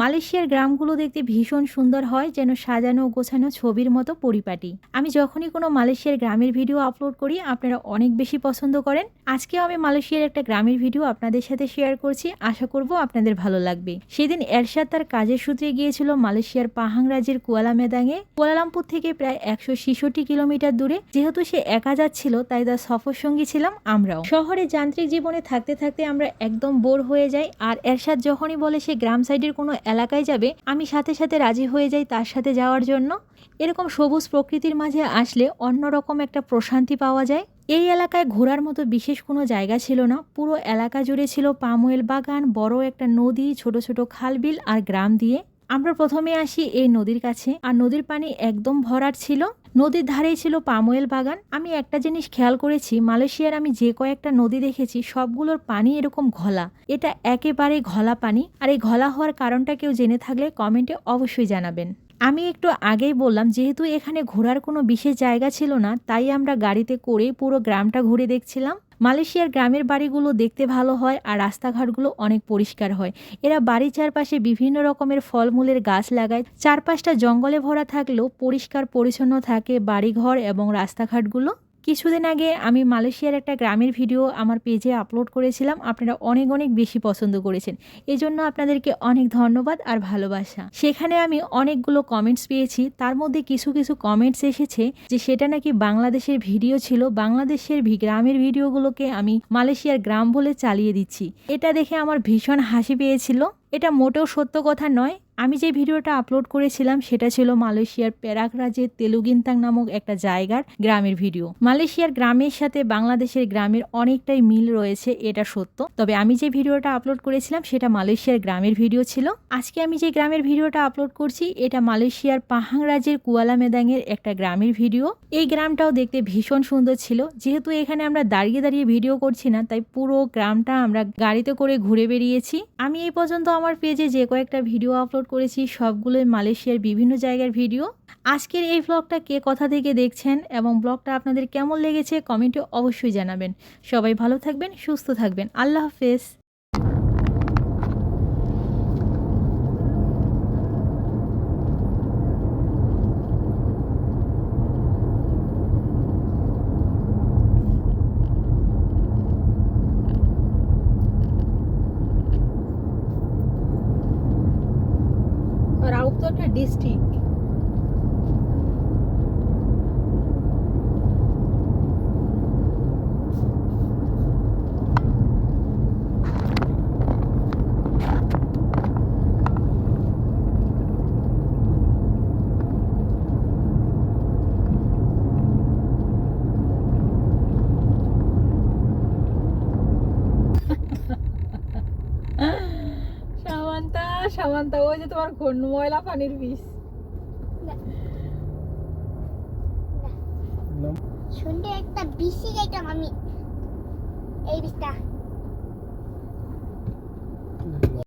মালয়েশিয়ার গ্রামগুলো দেখতে ভীষণ সুন্দর হয়, যেন সাজানো গোছানো ছবির মতো পরিপাটি। আমি যখনই কোনো মালয়েশিয়ার গ্রামের ভিডিও আপলোড করি, আপনারা অনেক বেশি পছন্দ করেন। আজকেও আমি মালয়েশিয়ার একটা গ্রামের ভিডিও আপনাদের সাথে শেয়ার করছি, আশা করব আপনাদের ভালো লাগবে। সেদিন এরশাদ তার কাজের সূত্রে গিয়েছিল মালয়েশিয়ার পাহাং রাজ্যের কুয়ালা মেদাঙে কুয়ালালামপুর থেকে প্রায় একশো ছেষট্টি কিলোমিটার দূরে। যেহেতু সে একা যাচ্ছিল, তাই তার সফর সঙ্গী ছিলাম আমরাও। শহরে যান্ত্রিক জীবনে থাকতে থাকতে আমরা একদম বোর হয়ে যাই, আর এরশাদ যখনই বলে সে গ্রাম সাইডের কোনো এলাকায় যাবে, আমি সাথে সাথে রাজি হয়ে যাই তার সাথে যাওয়ার জন্য। এরকম সবুজ প্রকৃতির মাঝে আসলে অন্যরকম একটা প্রশান্তি পাওয়া যায়। এই এলাকায় ঘোরার মতো বিশেষ কোনো জায়গা ছিল না। পুরো এলাকা জুড়ে ছিল পামোয়েল বাগান, বড় একটা নদী, ছোট ছোট খালবিল আর গ্রাম দিয়ে। আমরা প্রথমে আসি এই নদীর কাছে। আর নদীর পানি একদম ভরাট ছিল। নদীর ধারেই ছিল পামোয়েল বাগান। আমি একটা জিনিস খেয়াল করেছি, মালয়েশিয়ার আমি যে কয়েকটা নদী দেখেছি, সবগুলোর পানি এরকম ঘলা। এটা একেবারে ঘলা পানি। আর এই ঘলা হওয়ার কারণটা কেউ জেনে থাকলে কমেন্টে অবশ্যই জানাবেন। আমি একটু আগেই বললাম, যেহেতু এখানে ঘোরার কোনো বিশেষ জায়গা ছিল না, তাই আমরা গাড়িতে করে পুরো গ্রামটা ঘুরে দেখছিলাম। মালয়েশিয়ার গ্রামের বাড়িগুলো দেখতে ভালো হয় আর রাস্তাঘাটগুলো অনেক পরিষ্কার হয়। এরা বাড়ির চারপাশে বিভিন্ন রকমের ফলমূলের গাছ লাগায়। চারপাশটা জঙ্গলে ভরা থাকলেও পরিষ্কার পরিচ্ছন্ন থাকে বাড়িঘর এবং রাস্তাঘাটগুলো। কিছুদিন আগে আমি মালয়েশিয়ার একটা গ্রামের ভিডিও আমার পেজে আপলোড করেছিলাম। আপনারা অনেক অনেক বেশি পছন্দ করেছেন। এই জন্য আপনাদেরকে অনেক ধন্যবাদ আর ভালোবাসা। সেখানে আমি অনেকগুলো কমেন্টস পেয়েছি। তার মধ্যে কিছু কিছু কমেন্টস এসেছে যে সেটা নাকি বাংলাদেশের ভিডিও ছিল। বাংলাদেশের গ্রামের ভিডিওগুলোকে আমি মালয়েশিয়ার গ্রাম বলে চালিয়ে দিচ্ছি। এটা দেখে আমার ভীষণ হাসি পেয়েছিল। এটা মোটেও সত্য কথা নয়। আমি যে ভিডিওটা আপলোড করেছিলাম, সেটা ছিল মালয়েশিয়ার প্যারাক রাজ্যের তেলুগিনতাং নামক একটা জায়গার গ্রামের ভিডিও। মালয়েশিয়ার গ্রামের সাথে বাংলাদেশের গ্রামের অনেকটাই মিল রয়েছে, এটা সত্য। তবে আমি যে ভিডিওটা আপলোড করেছিলাম, সেটা মালয়েশিয়ার গ্রামের ভিডিও ছিল। আজকে আমি যে গ্রামের ভিডিওটা আপলোড করছি, এটা মালয়েশিয়ার পাহাং রাজ্যের কুয়ালা মেদাংয়ের একটা গ্রামের ভিডিও। এই গ্রামটাও দেখতে ভীষণ সুন্দর ছিল। যেহেতু এখানে আমরা দাঁড়িয়ে দাঁড়িয়ে ভিডিও করছি না, তাই পুরো গ্রামটা আমরা গাড়িতে করে ঘুরে বেরিয়েছি। আমি এই পর্যন্ত আমার পেজে যে কয়েকটা ভিডিও আপলোড করেছি সবগুলোই মালয়েশিয়ার বিভিন্ন জায়গার ভিডিও আজকের এই ব্লগটা কে কথা থেকে দেখছেন এবং ব্লগটা আপনাদের কেমন লেগেছে কমেন্টে অবশ্যই জানাবেন। সবাই ভালো থাকবেন, সুস্থ থাকবেন। আল্লাহ হাফেজ। রাউত তো একটা ডিস্ট্রিক্ট সামান্তা ওই যে তোমার ঘন ময়লা পানির বিষ। শুনলে একটা বিসি গাইতাম আমি। এই বিষটা।